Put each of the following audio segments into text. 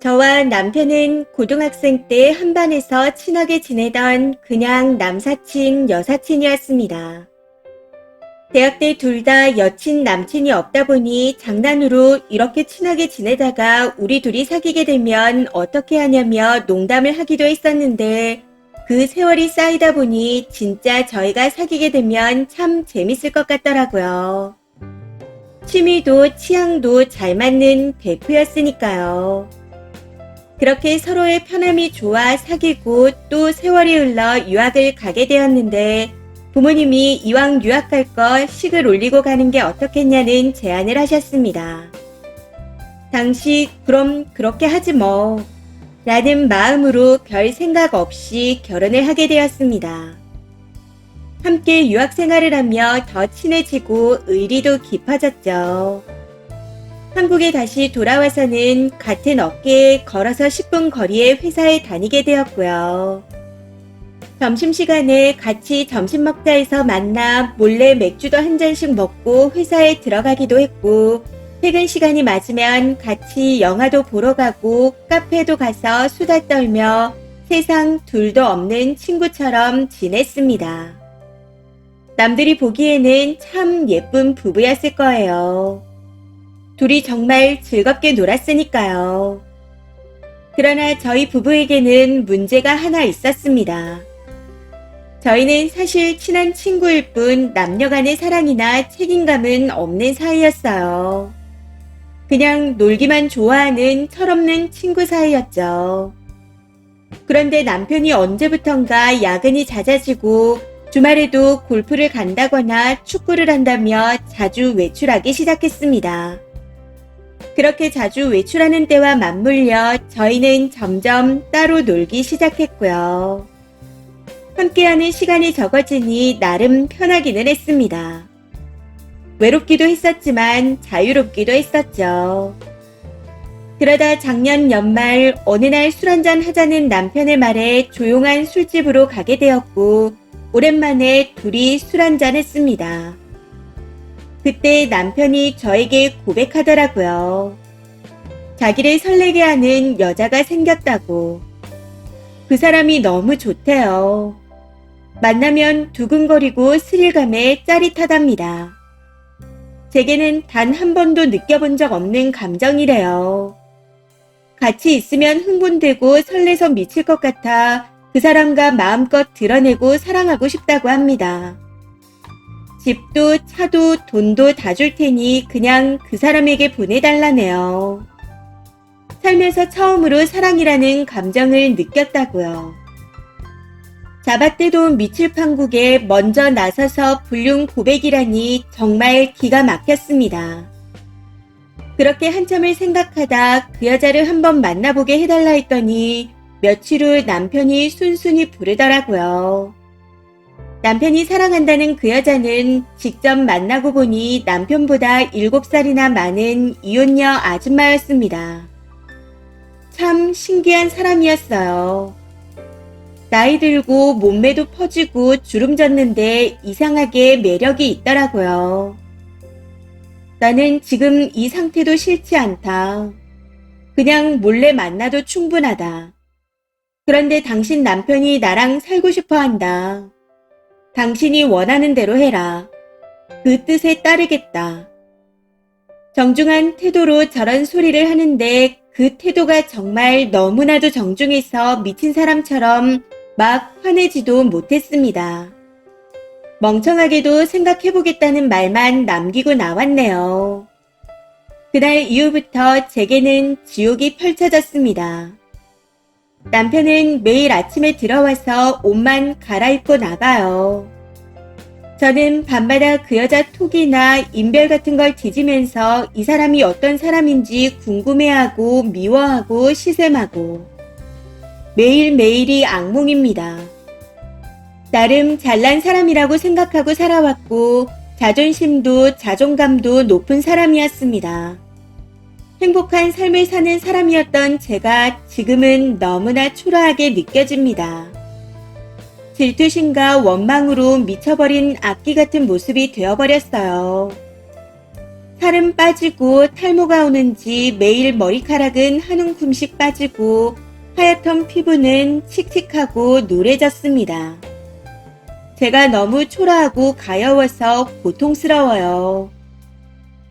저와 남편은 고등학생 때 한 반에서 친하게 지내던 그냥 남사친, 여사친이었습니다. 대학 때 둘 다 여친, 남친이 없다 보니 장난으로 이렇게 친하게 지내다가 우리 둘이 사귀게 되면 어떻게 하냐며 농담을 하기도 했었는데 그 세월이 쌓이다 보니 진짜 저희가 사귀게 되면 참 재밌을 것 같더라고요. 취미도 취향도 잘 맞는 베프였으니까요. 그렇게 서로의 편함이 좋아 사귀고 또 세월이 흘러 유학을 가게 되었는데 부모님이 이왕 유학 갈거 식을 올리고 가는 게 어떻겠냐는 제안을 하셨습니다. 당시 그럼 그렇게 하지 뭐 라는 마음으로 별 생각 없이 결혼을 하게 되었습니다. 함께 유학 생활을 하며 더 친해지고 의리도 깊어졌죠. 한국에 다시 돌아와서는 같은 어깨에 걸어서 10분 거리의 회사에 다니게 되었고요. 점심시간에 같이 점심 먹자 해서 만나 몰래 맥주도 한 잔씩 먹고 회사에 들어가기도 했고, 퇴근 시간이 맞으면 같이 영화도 보러 가고 카페도 가서 수다 떨며 세상 둘도 없는 친구처럼 지냈습니다. 남들이 보기에는 참 예쁜 부부였을 거예요. 둘이 정말 즐겁게 놀았으니까요. 그러나 저희 부부에게는 문제가 하나 있었습니다. 저희는 사실 친한 친구일 뿐 남녀 간의 사랑이나 책임감은 없는 사이였어요. 그냥 놀기만 좋아하는 철없는 친구 사이였죠. 그런데 남편이 언제부턴가 야근이 잦아지고 주말에도 골프를 간다거나 축구를 한다며 자주 외출하기 시작했습니다. 그렇게 자주 외출하는 때와 맞물려 저희는 점점 따로 놀기 시작했고요. 함께하는 시간이 적어지니 나름 편하기는 했습니다. 외롭기도 했었지만 자유롭기도 했었죠. 그러다 작년 연말 어느 날 술 한잔 하자는 남편의 말에 조용한 술집으로 가게 되었고 오랜만에 둘이 술 한잔 했습니다. 그때 남편이 저에게 고백하더라고요. 자기를 설레게 하는 여자가 생겼다고. 그 사람이 너무 좋대요. 만나면 두근거리고 스릴감에 짜릿하답니다. 제게는 단 한 번도 느껴본 적 없는 감정이래요. 같이 있으면 흥분되고 설레서 미칠 것 같아 그 사람과 마음껏 드러내고 사랑하고 싶다고 합니다. 집도 차도 돈도 다 줄 테니 그냥 그 사람에게 보내달라네요. 살면서 처음으로 사랑이라는 감정을 느꼈다고요. 잡아떼도 미칠 판국에 먼저 나서서 불륜 고백이라니 정말 기가 막혔습니다. 그렇게 한참을 생각하다 그 여자를 한번 만나보게 해달라 했더니 며칠 후 남편이 순순히 부르더라고요. 남편이 사랑한다는 그 여자는 직접 만나고 보니 남편보다 7살이나 많은 이혼녀 아줌마였습니다. 참 신기한 사람이었어요. 나이 들고 몸매도 퍼지고 주름 졌는데 이상하게 매력이 있더라고요. 나는 지금 이 상태도 싫지 않다. 그냥 몰래 만나도 충분하다. 그런데 당신 남편이 나랑 살고 싶어 한다. 당신이 원하는 대로 해라. 그 뜻에 따르겠다. 정중한 태도로 저런 소리를 하는데 그 태도가 정말 너무나도 정중해서 미친 사람처럼 막 화내지도 못했습니다. 멍청하게도 생각해보겠다는 말만 남기고 나왔네요. 그날 이후부터 제게는 지옥이 펼쳐졌습니다. 남편은 매일 아침에 들어와서 옷만 갈아입고 나가요. 저는 밤마다 그 여자 톡이나 인별 같은 걸 뒤지면서 이 사람이 어떤 사람인지 궁금해하고 미워하고 시샘하고 매일매일이 악몽입니다. 나름 잘난 사람이라고 생각하고 살아왔고 자존심도 자존감도 높은 사람이었습니다. 행복한 삶을 사는 사람이었던 제가 지금은 너무나 초라하게 느껴집니다. 질투심과 원망으로 미쳐버린 악기 같은 모습이 되어버렸어요. 살은 빠지고 탈모가 오는지 매일 머리카락은 한 움큼씩 빠지고 하얗던 피부는 칙칙하고 노래졌습니다. 제가 너무 초라하고 가여워서 고통스러워요.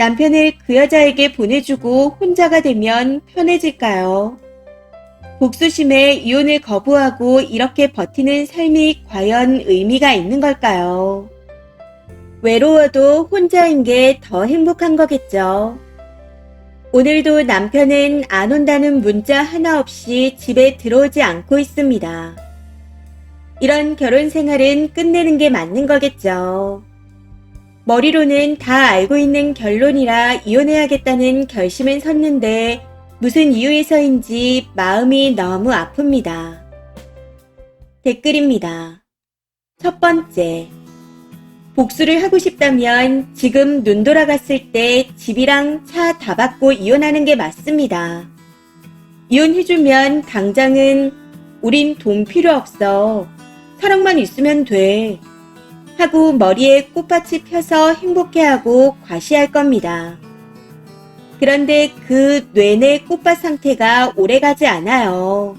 남편을 그 여자에게 보내주고 혼자가 되면 편해질까요? 복수심에 이혼을 거부하고 이렇게 버티는 삶이 과연 의미가 있는 걸까요? 외로워도 혼자인 게 더 행복한 거겠죠. 오늘도 남편은 안 온다는 문자 하나 없이 집에 들어오지 않고 있습니다. 이런 결혼 생활은 끝내는 게 맞는 거겠죠. 머리로는 다 알고 있는 결론이라 이혼해야겠다는 결심은 섰는데 무슨 이유에서인지 마음이 너무 아픕니다. 댓글입니다. 첫 번째. 복수를 하고 싶다면 지금 눈 돌아갔을 때 집이랑 차 다 받고 이혼하는 게 맞습니다. 이혼해주면 당장은 우린 돈 필요 없어. 사랑만 있으면 돼. 하고 머리에 꽃밭이 펴서 행복해하고 과시할 겁니다. 그런데 그 뇌내 꽃밭 상태가 오래가지 않아요.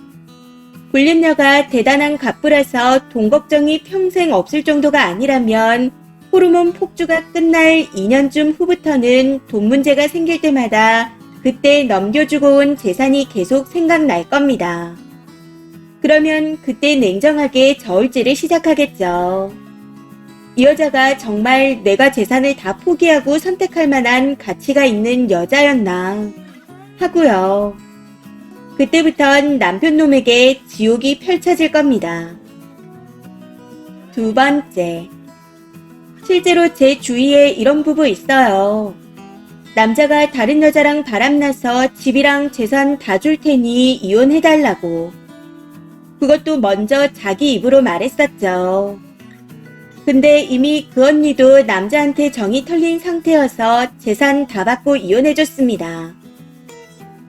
불륜녀가 대단한 갑부라서 돈 걱정이 평생 없을 정도가 아니라면 호르몬 폭주가 끝날 2년쯤 후부터는 돈 문제가 생길 때마다 그때 넘겨주고 온 재산이 계속 생각날 겁니다. 그러면 그때 냉정하게 저울질을 시작하겠죠. 이 여자가 정말 내가 재산을 다 포기하고 선택할 만한 가치가 있는 여자였나 하고요. 그때부턴 남편 놈에게 지옥이 펼쳐질 겁니다. 두 번째. 실제로 제 주위에 이런 부부 있어요. 남자가 다른 여자랑 바람나서 집이랑 재산 다 줄 테니 이혼해달라고. 그것도 먼저 자기 입으로 말했었죠. 근데 이미 그 언니도 남자한테 정이 털린 상태여서 재산 다 받고 이혼해줬습니다.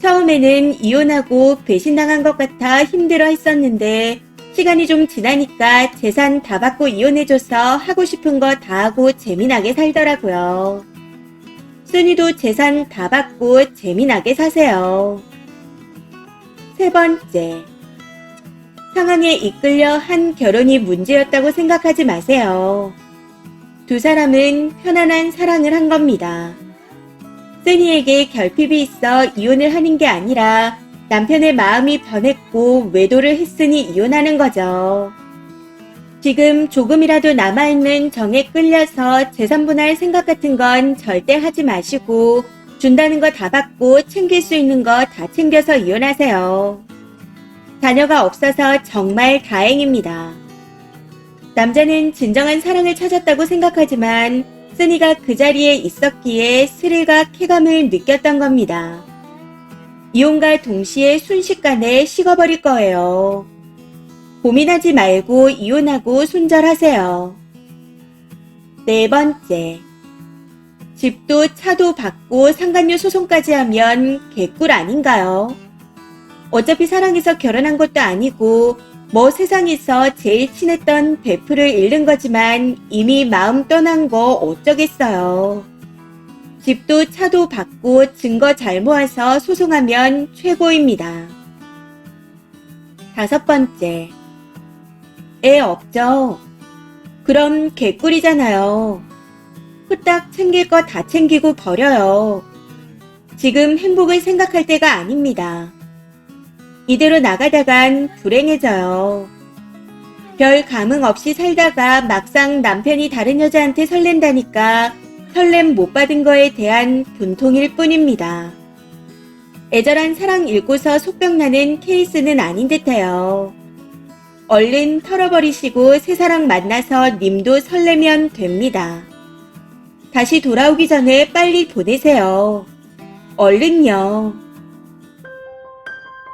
처음에는 이혼하고 배신당한 것 같아 힘들어 했었는데 시간이 좀 지나니까 재산 다 받고 이혼해줘서 하고 싶은 거 다 하고 재미나게 살더라고요. 순이도 재산 다 받고 재미나게 사세요. 세 번째. 상황에 이끌려 한 결혼이 문제였다고 생각하지 마세요. 두 사람은 편안한 사랑을 한 겁니다. 쓰니에게 결핍이 있어 이혼을 하는 게 아니라 남편의 마음이 변했고 외도를 했으니 이혼하는 거죠. 지금 조금이라도 남아있는 정에 끌려서 재산 분할 생각 같은 건 절대 하지 마시고 준다는 거 다 받고 챙길 수 있는 거 다 챙겨서 이혼하세요. 자녀가 없어서 정말 다행입니다. 남자는 진정한 사랑을 찾았다고 생각하지만 쓰니가 그 자리에 있었기에 스릴과 쾌감을 느꼈던 겁니다. 이혼과 동시에 순식간에 식어버릴 거예요. 고민하지 말고 이혼하고 손절하세요. 네 번째. 집도 차도 받고 상간녀 소송까지 하면 개꿀 아닌가요? 어차피 사랑해서 결혼한 것도 아니고 뭐 세상에서 제일 친했던 베프를 잃는 거지만 이미 마음 떠난 거 어쩌겠어요. 집도 차도 받고 증거 잘 모아서 소송하면 최고입니다. 다섯 번째. 애 없죠? 그럼 개꿀이잖아요. 후딱 챙길 거 다 챙기고 버려요. 지금 행복을 생각할 때가 아닙니다. 이대로 나가다간 불행해져요. 별 감흥 없이 살다가 막상 남편이 다른 여자한테 설렌다니까 설렘 못 받은 거에 대한 분통일 뿐입니다. 애절한 사랑 읽고서 속병나는 케이스는 아닌 듯해요. 얼른 털어버리시고 새 사랑 만나서 님도 설레면 됩니다. 다시 돌아오기 전에 빨리 보내세요. 얼른요.